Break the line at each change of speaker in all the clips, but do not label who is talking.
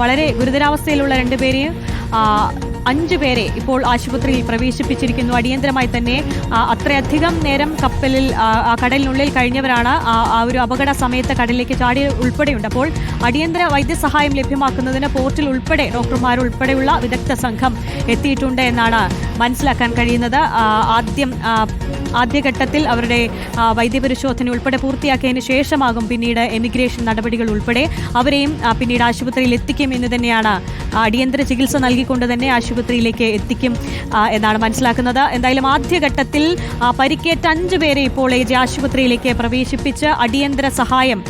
വളരെ ഗുരുതരാവസ്ഥയിലുള്ള രണ്ടുപേരെയും അഞ്ചു പേരെ ഇപ്പോൾ ആശുപത്രിയിൽ പ്രവേശിപ്പിച്ചിരിക്കുന്നു. അടിയന്തരമായി തന്നെ അത്രയധികം നേരം കപ്പലിൽ കടലിനുള്ളിൽ കഴിഞ്ഞവരാണ് ആ ഒരു അപകട സമയത്ത് കടലിലേക്ക് ചാടി ഉൾപ്പെടെയുണ്ട്. അപ്പോൾ അടിയന്തര വൈദ്യസഹായം ലഭ്യമാക്കുന്നതിന് പോർട്ടിൽ ഉൾപ്പെടെ ഡോക്ടർമാർ ഉൾപ്പെടെയുള്ള വിദഗ്ധ സംഘം എത്തിയിട്ടുണ്ട് എന്നാണ് മനസ്സിലാക്കാൻ കഴിയുന്നത്. ആദ്യം ആദ്യഘട്ടത്തിൽ അവരുടെ വൈദ്യപരിശോധന ഉൾപ്പെടെ പൂർത്തിയാക്കിയതിനു ശേഷമാകും പിന്നീട് എമിഗ്രേഷൻ നടപടികൾ ഉൾപ്പെടെ അവരെയും പിന്നീട് ആശുപത്രിയിൽ എത്തിക്കും എന്ന് തന്നെയാണ് അടിയന്തര ചികിത്സ നൽകിക്കൊണ്ട് തന്നെ ആശുപത്രിയിലേക്ക് എത്തിക്കും എന്നാണ് മനസ്സിലാക്കുന്നത്. എന്തായാലും ആദ്യഘട്ടത്തിൽ പരിക്കേറ്റ അഞ്ചു പേരെ ഇപ്പോൾ എ ജെ ആശുപത്രിയിലേക്ക് പ്രവേശിപ്പിച്ച് അടിയന്തര സഹായം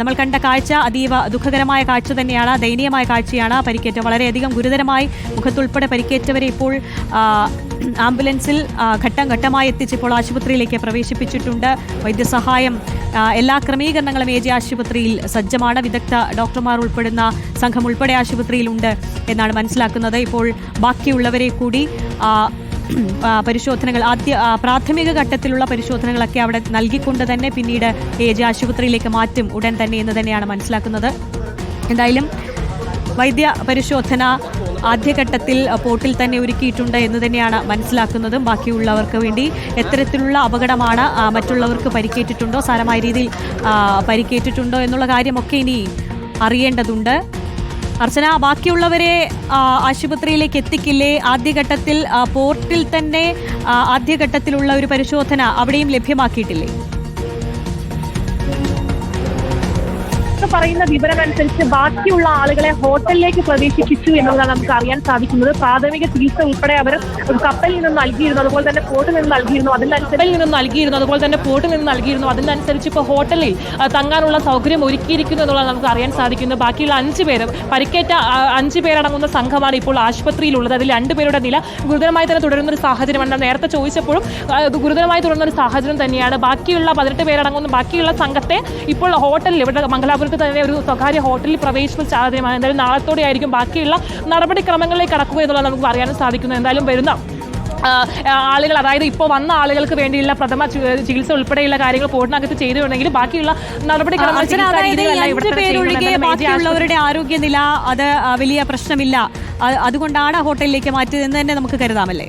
നമ്മൾ കണ്ട കാഴ്ച അതീവ ദുഃഖകരമായ കാഴ്ച തന്നെയാണ് ദയനീയമായ കാഴ്ചയാണ്. പരിക്കേറ്റ വളരെയധികം ഗുരുതരമായി മുഖത്തുൾപ്പെടെ പരിക്കേറ്റവരെ ഇപ്പോൾ ആംബുലൻസിൽ ഘട്ടം ഘട്ടമായി എത്തിച്ചപ്പോൾ ആശുപത്രിയിലേക്ക് പ്രവേശിപ്പിച്ചിട്ടുണ്ട്. വൈദ്യസഹായം എല്ലാ ക്രമീകരണങ്ങളും എ ആശുപത്രിയിൽ സജ്ജമാണ്. വിദഗ്ധ ഡോക്ടർമാർ ഉൾപ്പെടുന്ന സംഘം ഉൾപ്പെടെ ആശുപത്രിയിലുണ്ട് എന്നാണ് മനസ്സിലാക്കുന്നത്. ഇപ്പോൾ ബാക്കിയുള്ളവരെ കൂടി പരിശോധനകൾ ആദ്യ പ്രാഥമിക ഘട്ടത്തിലുള്ള പരിശോധനകളൊക്കെ അവിടെ നൽകിക്കൊണ്ട് തന്നെ പിന്നീട് എ ജെ ആശുപത്രിയിലേക്ക് മാറ്റും ഉടൻ തന്നെ എന്ന് തന്നെയാണ് മനസ്സിലാക്കുന്നത്. എന്തായാലും വൈദ്യ പരിശോധന ആദ്യഘട്ടത്തിൽ പോർട്ടിൽ തന്നെ ഒരുക്കിയിട്ടുണ്ട് എന്ന് തന്നെയാണ് മനസ്സിലാക്കുന്നത്. ബാക്കിയുള്ളവർക്ക് വേണ്ടി എത്തരത്തിലുള്ള അപകടമാണ് മറ്റുള്ളവർക്ക് പരിക്കേറ്റിട്ടുണ്ടോ സാരമായ രീതിയിൽ പരിക്കേറ്റിട്ടുണ്ടോ എന്നുള്ള കാര്യമൊക്കെ ഇനി അറിയേണ്ടതുണ്ട്. അർച്ചന ബാക്കിയുള്ളവരെ ആശുപത്രിയിലേക്ക് എത്തിക്കില്ലേ? ആദ്യഘട്ടത്തിൽ പോർട്ടിൽ തന്നെ ആദ്യഘട്ടത്തിലുള്ള ഒരു പരിശോധന അവിടെയും ലഭ്യമാക്കിയിട്ടില്ലേ?
പറയുന്ന വിവരമനുസരിച്ച് ബാക്കിയുള്ള ആളുകളെ ഹോട്ടലിലേക്ക് പ്രവേശിപ്പിച്ചു എന്നുള്ളതാണ് നമുക്ക് അറിയാൻ സാധിക്കുന്നത്. പ്രാഥമിക ചികിത്സ ഉൾപ്പെടെ അവർ കപ്പലിൽ നിന്ന് നൽകിയിരുന്നു അതുപോലെ തന്നെ പോർട്ടിൽ നിന്ന് നൽകിയിരുന്നു. അതിനനുസരിച്ച്
നിന്ന് നൽകിയിരുന്നു അതുപോലെ തന്നെ പോർട്ടിൽ നിന്ന് നൽകിയിരുന്നു. അതിനനുസരിച്ച് ഇപ്പോൾ ഹോട്ടലിൽ തങ്ങാനുള്ള സൗകര്യം ഒരുക്കിയിരിക്കുന്നു എന്നുള്ളത് നമുക്ക് അറിയാൻ സാധിക്കുന്നു ബാക്കിയുള്ള അഞ്ച് പേരും പരിക്കേറ്റ അഞ്ച് പേരടങ്ങുന്ന സംഘമാണ് ഇപ്പോൾ ആശുപത്രിയിലുള്ളത്. അതിൽ രണ്ടുപേരുടെ നില ഗുരുതരമായി തന്നെ തുടരുന്ന ഒരു സാഹചര്യമാണ് നേരത്തെ ചോദിച്ചപ്പോഴും ഗുരുതരമായി തുടരുന്ന ഒരു സാഹചര്യം തന്നെയാണ്. ബാക്കിയുള്ള പതിനെട്ട് പേരടങ്ങുന്ന ബാക്കിയുള്ള സംഘത്തെ ഇപ്പോൾ ഹോട്ടലിൽ ഇവിടെ മംഗലാപുരത്ത് തന്നെ ഒരു സ്വകാര്യ ഹോട്ടലിൽ പ്രവേശിപ്പിച്ച സാഹചര്യമാണ്. എന്തായാലും നാളത്തോടെ ആയിരിക്കും ബാക്കിയുള്ള നടപടിക്രമങ്ങളിലേക്ക് കടക്കുക എന്നുള്ളത് നമുക്ക് അറിയാൻ സാധിക്കുന്നു. എന്തായാലും വരുന്ന ആളുകൾ അതായത് ഇപ്പോൾ വന്ന ആളുകൾക്ക് വേണ്ടിയുള്ള പ്രഥമ ചികിത്സ ഉൾപ്പെടെയുള്ള കാര്യങ്ങൾ പോർട്ടിനകത്ത് ചെയ്തിട്ടുണ്ടെങ്കിൽ ബാക്കിയുള്ള
നടപടിക്രമങ്ങളുടെ ആരോഗ്യനില അത് വലിയ പ്രശ്നമില്ല. അതുകൊണ്ടാണ് ഹോട്ടലിലേക്ക് മാറ്റിയതെന്ന് തന്നെ നമുക്ക് കരുതാമല്ലേ?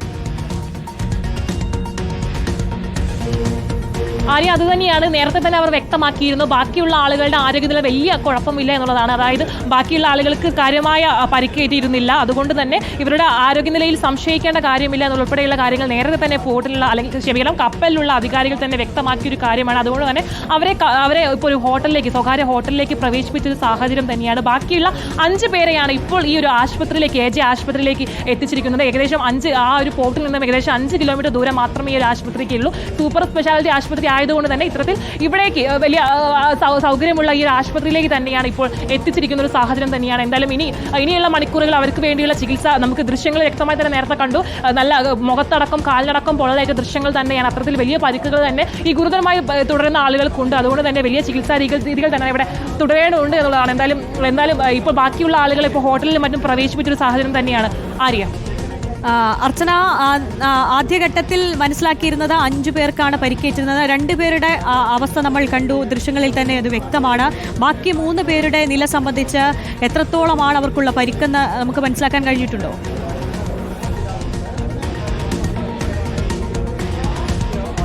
ആര്യ അത് തന്നെയാണ് നേരത്തെ തന്നെ അവർ വ്യക്തമാക്കിയിരുന്നു. ബാക്കിയുള്ള ആളുകളുടെ ആരോഗ്യത്തിൽ വലിയ കുഴപ്പമില്ല എന്നുള്ളതാണ്. അതായത് ബാക്കിയുള്ള ആളുകൾക്ക് കാര്യമായ പരിക്കേറ്റിയിരുന്നില്ല അതുകൊണ്ട് തന്നെ ഇവരുടെ ആരോഗ്യനിലയിൽ സംശയിക്കേണ്ട കാര്യമില്ല എന്നുൾപ്പെടെയുള്ള കാര്യങ്ങൾ നേരത്തെ തന്നെ പോർട്ടിലുള്ള അല്ലെങ്കിൽ ക്ഷമിക്കണം കപ്പലിലുള്ള അധികാരികൾ തന്നെ വ്യക്തമാക്കിയ ഒരു കാര്യമാണ്. അതുകൊണ്ട് തന്നെ അവരെ അവരെ ഇപ്പോൾ ഒരു ഹോട്ടലിലേക്ക് സ്വകാര്യ ഹോട്ടലിലേക്ക് പ്രവേശിപ്പിച്ച ഒരു സാഹചര്യം തന്നെയാണ്. ബാക്കിയുള്ള അഞ്ച് പേരെയാണ് ഇപ്പോൾ ഈ ഒരു ആശുപത്രിയിലേക്ക് എ ജെ ആശുപത്രിയിലേക്ക് എത്തിച്ചിരിക്കുന്നത്. ഏകദേശം അഞ്ച് ആ ഒരു പോർട്ടിൽ നിന്നും ഏകദേശം അഞ്ച് കിലോമീറ്റർ ദൂരം മാത്രമേ ഈ ഒരു ആശുപത്രിക്കുള്ളൂ സൂപ്പർ സ്പെഷ്യാലിറ്റി ആശുപത്രി ആയതുകൊണ്ട് തന്നെ ഇത്തരത്തിൽ ഇവിടേക്ക് വലിയ സൗകര്യമുള്ള ഈ ഒരു ആശുപത്രിയിലേക്ക് തന്നെയാണ് ഇപ്പോൾ എത്തിച്ചിരിക്കുന്ന ഒരു സാഹചര്യം തന്നെയാണ്. എന്തായാലും ഇനി ഇനിയുള്ള മണിക്കൂറുകൾ അവർക്ക് വേണ്ടിയുള്ള ചികിത്സ നമുക്ക് ദൃശ്യങ്ങൾ വ്യക്തമായി തന്നെ നേരത്തെ കണ്ടു. നല്ല മുഖത്തടക്കം കാലിനടക്കം പോലെയൊക്കെ ദൃശ്യങ്ങൾ തന്നെയാണ്. അത്തരത്തിൽ വലിയ പരിക്കുകൾ തന്നെ ഈ ഗുരുതരമായി തുടരുന്ന ആളുകൾക്കുണ്ട്. അതുകൊണ്ട് തന്നെ വലിയ ചികിത്സാ രീതികൾ തന്നെ ഇവിടെ തുടരേണ്ടതുണ്ട് എന്നുള്ളതാണ്. എന്തായാലും എന്തായാലും ഇപ്പോൾ ബാക്കിയുള്ള ആളുകളെ ഇപ്പോൾ ഹോട്ടലിൽ മറ്റും പ്രവേശിപ്പിച്ചൊരു സാഹചര്യം തന്നെയാണ്. ആര്യ?
അർച്ചന ആദ്യഘട്ടത്തിൽ മനസ്സിലാക്കിയിരുന്നത് അഞ്ചു പേർക്കാണ് പരിക്കേറ്റിരുന്നത്. രണ്ടു പേരുടെ അവസ്ഥ നമ്മൾ കണ്ടു. ദൃശ്യങ്ങളിൽ തന്നെ അത് വ്യക്തമാണ്. ബാക്കി മൂന്ന് പേരുടെ നില സംബന്ധിച്ച് എത്രത്തോളമാണ് അവർക്കുള്ള പരിക്കെന്ന് നമുക്ക് മനസ്സിലാക്കാൻ കഴിഞ്ഞിട്ടുണ്ടോ?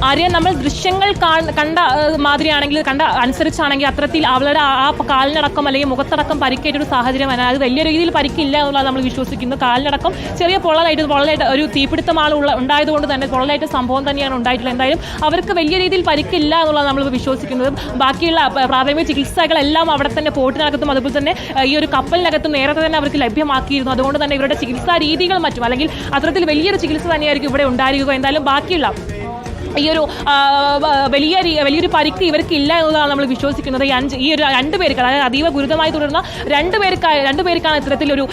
ആര്യ നമ്മൾ ദൃശ്യങ്ങൾ കണ്ട മാതിരിയാണെങ്കിൽ കണ്ട അനുസരിച്ചാണെങ്കിൽ അത്തരത്തിൽ അവളുടെ ആ കാലിനടക്കം അല്ലെങ്കിൽ മുഖത്തടക്കം പരിക്കേറ്റ ഒരു സാഹചര്യം വരാൻ അത് വലിയ രീതിയിൽ പരിക്കില്ല എന്നുള്ളത് നമ്മൾ വിശ്വസിക്കുന്നു കാലിനടക്കം ചെറിയ പൊള്ളലായിട്ട് പൊള്ളലായിട്ട് ഒരു തീപിടുത്തമാണ് ഉള്ള ഉണ്ടായതുകൊണ്ട് തന്നെ പൊള്ളലായിട്ട് സംഭവം തന്നെയാണ് ഉണ്ടായിട്ടുള്ളത്. എന്തായാലും അവർക്ക് വലിയ രീതിയിൽ പരിക്കില്ല എന്നുള്ളത് നമ്മൾ വിശ്വസിക്കുന്നത്. ബാക്കിയുള്ള പ്രാഥമിക ചികിത്സകളെല്ലാം അവിടെ തന്നെ പോട്ടിനകത്തും അതുപോലെ തന്നെ ഈ ഒരു കപ്പലിനകത്തും നേരത്തെ തന്നെ അവർക്ക് ലഭ്യമാക്കിയിരുന്നു. അതുകൊണ്ട് തന്നെ ഇവരുടെ ചികിത്സാ രീതികൾ മറ്റും അല്ലെങ്കിൽ അത്തരത്തിൽ വലിയൊരു ചികിത്സ തന്നെയായിരിക്കും ഇവിടെ ഉണ്ടായിരിക്കുക. എന്തായാലും ബാക്കിയുള്ള ഈ ഒരു വലിയ വലിയൊരു പരിക്ക് ഇവർക്ക് ഇല്ല എന്നുള്ളതാണ് നമ്മൾ വിശ്വസിക്കുന്നത്. ഈ അഞ്ച് ഈ ഒരു രണ്ട് പേർക്ക് അതായത് അതീവ ഗുരുതരമായി തുടരുന്ന രണ്ട് പേർക്ക് രണ്ട് പേർക്കാണ് ഇത്തരത്തിലൊരു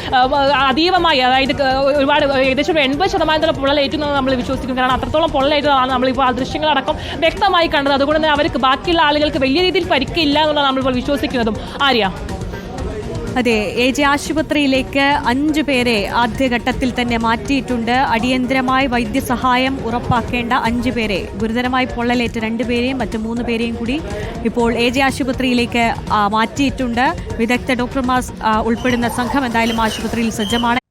അതീവമായി അതായത് ഒരുപാട് ഏകദേശം ഒരു എൺപത് ശതമാനത്തോളം പൊള്ളലേറ്റുന്നത് നമ്മൾ വിശ്വസിക്കുന്നു കാരണം അത്രത്തോളം പൊള്ളലേറ്റതാണ് നമ്മളിപ്പോൾ ആ ദൃശ്യങ്ങളടക്കം വ്യക്തമായി കണ്ടത്. അതുകൊണ്ട് തന്നെ അവർക്ക് ബാക്കിയുള്ള ആളുകൾക്ക് വലിയ രീതിയിൽ പരിക്കില്ല എന്നുള്ളതാണ് നമ്മളിപ്പോൾ വിശ്വസിക്കുന്നതും. ആര്യ?
അതെ എ ജെ ആശുപത്രിയിലേക്ക് അഞ്ചു പേരെ ആദ്യഘട്ടത്തിൽ തന്നെ മാറ്റിയിട്ടുണ്ട്. അടിയന്തരമായി വൈദ്യസഹായം ഉറപ്പാക്കേണ്ട അഞ്ചു പേരെ. ഗുരുതരമായി പൊള്ളലേറ്റ രണ്ടുപേരെയും മറ്റു മൂന്ന് പേരെയും കൂടി ഇപ്പോൾ എ ജെ ആശുപത്രിയിലേക്ക് മാറ്റിയിട്ടുണ്ട്. വിദഗ്ധ ഡോക്ടർമാർ ഉൾപ്പെടുന്ന സംഘം എന്തായാലും ആശുപത്രിയിൽ സജ്ജമാണ്.